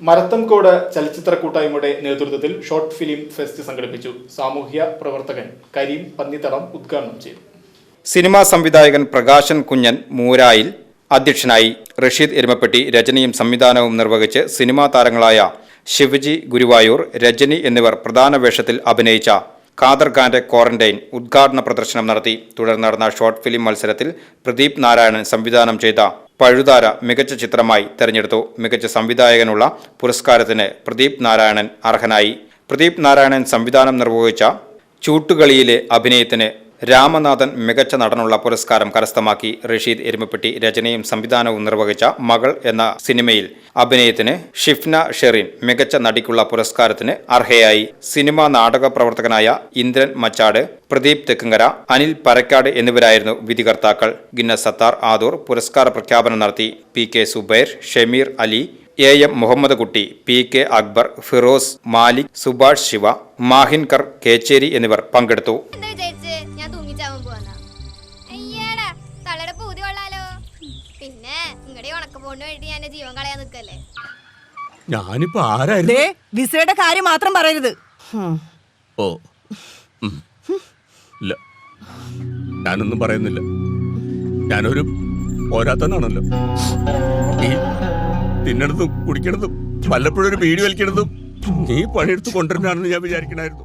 മരത്തംകോട് ചലച്ചിത്ര കൂട്ടായ്മയുടെ നേതൃത്വത്തിൽ ഷോർട്ട് ഫിലിം ഫെസ്റ്റ് സംഘടിപ്പിച്ചു. സാമൂഹ്യ പ്രവർത്തകൻ കരീം പന്നിത്തടം ഉദ്ഘാടനം ചെയ്തു. സിനിമാ സംവിധായകൻ പ്രകാശൻ കുഞ്ഞൻ മൂരായിൽ അധ്യക്ഷനായി റഷീദ് എരുമപ്പെട്ടി രചനയും സംവിധാനവും നിർവഹിച്ച് സിനിമാ താരങ്ങളായ ശിവജി ഗുരുവായൂർ രജനി എന്നിവർ പ്രധാന വേഷത്തിൽ അഭിനയിച്ച ഖാദർ ഖാന്റെ ക്വാറന്റൈൻ ഉദ്ഘാടന പ്രദർശനം നടത്തി. തുടർന്ന് നടന്ന ഷോർട്ട് ഫിലിം മത്സരത്തിൽ പ്രദീപ് നാരായണൻ സംവിധാനം ചെയ്ത പഴുതാര മികച്ച ചിത്രമായി തെരഞ്ഞെടുത്തു. മികച്ച സംവിധായകനുള്ള പുരസ്കാരത്തിന് പ്രദീപ് നാരായണൻ അർഹനായി. പ്രദീപ് നാരായണൻ സംവിധാനം നിർവഹിച്ച ചൂട്ടുകളിയിലെ അഭിനയത്തിന് രാമനാഥൻ മികച്ച നടനുള്ള പുരസ്കാരം കരസ്ഥമാക്കി റഷീദ് എരുമപ്പെട്ടി രചനയും സംവിധാനവും നിർവഹിച്ച മകൾ എന്ന സിനിമയിൽ അഭിനയത്തിന് ഷിഫ്ന ഷെറിൻ മികച്ച നടിക്കുള്ള പുരസ്കാരത്തിന് അർഹയായി. സിനിമാ നാടക പ്രവർത്തകനായ ഇന്ദ്രൻ മച്ചാട് പ്രദീപ് തെക്കുങ്കര അനിൽ പരക്കാട് എന്നിവരായിരുന്നു വിധികർത്താക്കൾ. ഗിന്നസ് സത്താർ ആദൂർ പുരസ്കാര പ്രഖ്യാപനം നടത്തി P K Zubair Shameer Ali A M Muhammad Kutty P K Akbar Firoz Malik Subhash Shiva Mahinkar Kechery എന്നിവർ പങ്കെടുത്തു. തൂങ്ങിച്ചാവാൻ പോവാന്നാ അയ്യേടാ തള്ളയുടെ പൂതി കൊള്ളാലോ. പിന്നെ നിങ്ങളുടെ ഉണക്കപ്പോണ്ട് വേണ്ടി ഞാൻ ജീവൻ കളയാൻ നിക്കല്ലേ ഞാനിപ്പോ ആരായിരുന്നു? ദേ വിസയുടെ കാര്യം മാത്രം പറയരുത്. ഓ. ഇല്ല ഞാനൊന്നും പറയുന്നില്ല. ഞാനൊരു പോരാത്തനാണല്ലോ ഈ തിന്നണതും കുടിക്കണതും വല്ലപ്പോഴും ഒരു വീഡിയോ വലിക്കണതും നീ പണിയെടുത്ത് കൊണ്ടുവരുന്നാണെന്ന് ഞാൻ വിചാരിക്കണായിരുന്നു.